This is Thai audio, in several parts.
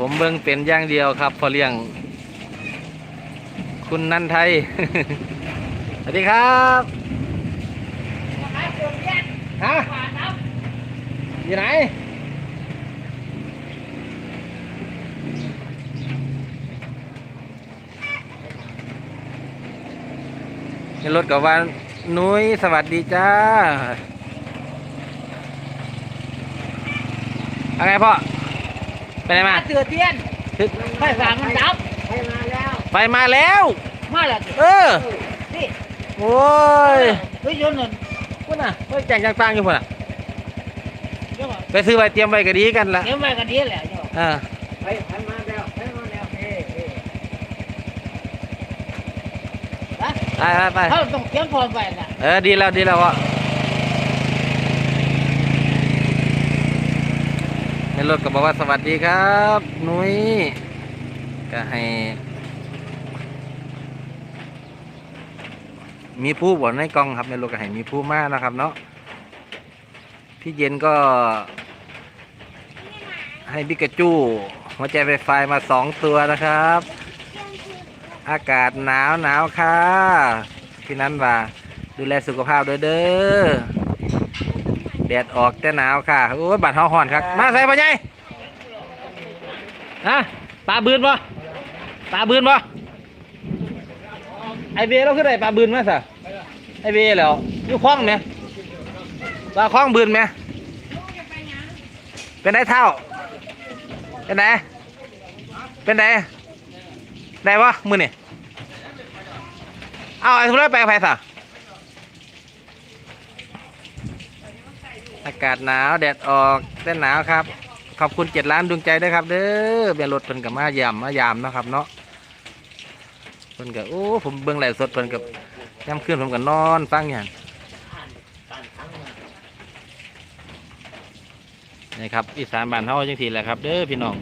ผมเบิ่งเป็นอย่างเดียวครับพอเลี้ยง คุณนันไทย สวัสดีครับฮะอยู่ไหนในรถกับว่านุ้ยสวัสดีจ้าอะไรพ่อ ไปไหนมาเตือเทียนทึกไฟฟ้ามันดับไปมาแล้ว มาแล้วเออนี่โอ้ยเฮ้ยยนต์นั่นพุ่นน่ะเฮ้ยแจงต่างๆอยู่พุ่นน่ะเดี๋ยวก่อนไปซื้อไว้เตรียมไว้ก็ดีกันละเดี๋ยวมากันดีแหละเดี๋ยวอ่าไปไปมาแล้วไปมาแล้วเอ้เอ้ไปไปไปเขาต้องเตรียมพร้อมไปน่ะเออดีแล้วดีแล้ววะใน รถก็บอกว่าสวัสดีครับนุ้ยก็ให้ มีผู้บ่นในกล่องครับในรถก็ให้มีผู้มากนะครับ เนาะพี่เย็นก็ ให้บิกาจูหัวใจไฟไฟมาสองตัวนะครับ อากาศหนาวหนาวค่ะพี่นั้นว่าดูแลสุขภาพด้วยเด้อ แดดออกแต่หนาวค่ะโอ้ยบัดเฮาฮ้อนครับมาใส่ปะไงฮะปลาบืนปะปลาบืนปะไอเบเราขึ้นได้ปลาบืนมาสะไอเบแล้วอยู่คล้องไหมปลาคล้องบืนไหมเป็นไงเท่า เป็นไงเป็นไงได้ปะมือนี่เอาไอ้ทุเรศไปกับใครสะ อากาศหนาวแดดออกแต่หนาวครับ ขอบคุณเจ็ดล้านดวงใจด้วยครับ เด้อเบียร์รถเพิ่นกับมายามมายามนะครับเนาะเพิ่นกับโอ้ผมเบิ่งไลสดเพิ่นกับย่ำคืนผมกับนอนฟังอย่างนี่ครับอีสานบ้านเฮาจังทีแหละครับ เด้อพี่น้อง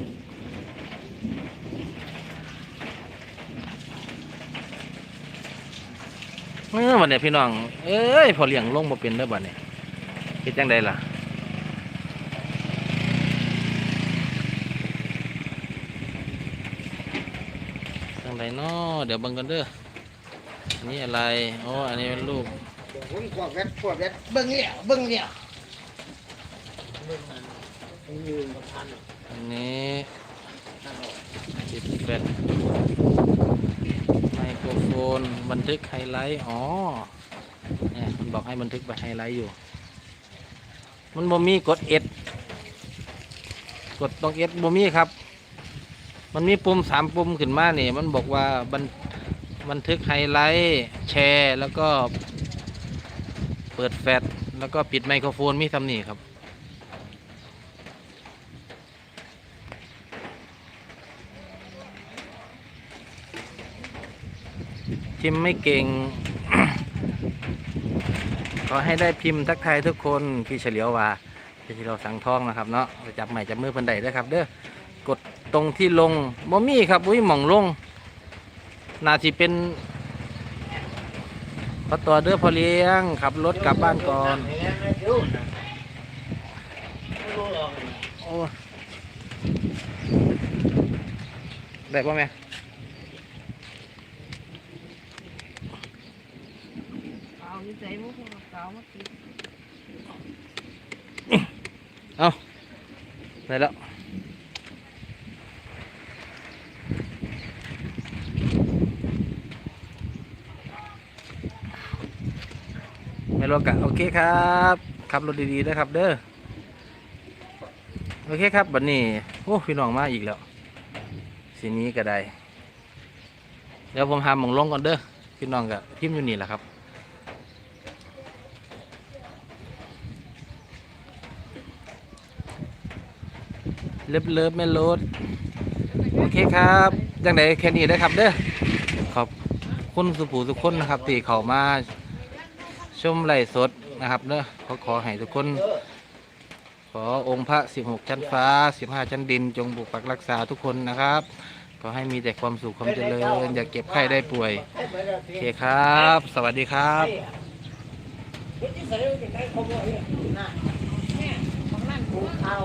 เออวันนี้พี่น้อง เอ้ยพอเลี้ยงลงมาเป็นเด้อบัดนี้ เฮ็ดจังไดล่ะจังไดเนาะเดี๋ยวเบิ่งกันเด้ออันนี้อะไรอ๋ออันนี้เป็นรูปผมขวบเวทขวบเวทเบิ่งเนี่ยเบิ่งเนี่ยอันนี้จิบแบตไมโครโฟนบันทึกไฮไลท์ อ๋อ เนี่ย มันบอกให้บันทึกไปไฮไลท์อยู่ มันบ่มีกดเอ็ดกดตรงเอ็ดบ่มีครับ มันมีปุ่มสามปุ่มขึ้นมาเนี่ยมันบอกว่าบันบันทึกไฮไลท์แชร์แล้วก็ เปิดแฟลชแล้วก็ปิดไมโครโฟนมีทำนี่ครับพิมไม่เก่ง ขอให้ได้พิมพ์ทักทายทุกคนพี่เฉลียวว่าพี่เฉลียวสังทองนะครับเนาะจับใหม่จับมือเพิ่นใดด้อครับเด้อกดตรงที่ลงบ่มีครับอุ้ยหม่องลงนาสิเป็นพอตัวเด้อพอเลี้ยงขับรถกลับบ้านก่อนโอ้ได้ป่ะแม่ เอาอยู่ใจมุกเก่ามาติดเอาได้แล้วไม่รถกะโอเคครับขับรถดีๆนะครับเด้อโอเคครับบัดนี้โอ้พี่น้องมาอีกแล้วสีนี้ก็ได้เดี๋ยวผมหามองลงก่อนเด้อพี่น้องกับพิมพ์อยู่นี่แหละครับ เลิฟเลิฟไม่ลดโอเคครับจังไดแค่นี้ได้ครับเด้อขอบคุณสุภูทุกคนนะครับที่เข้ามาชมไลฟ์สดนะครับเด้อขอขอให้ทุกคน ขอองค์พระ 16 ชั้นฟ้า 15 ชั้นดิน จงปกปักรักษาทุกคนนะครับขอให้มีแต่ความสุขความเจริญ อย่าเก็บไข้ได้ป่วยโอเคครับ สวัสดีครับเฮ็ดที่ใส่ไว้ใกล้ๆเขาบ่เห็นน่ะแม่ของนั่นกูเอา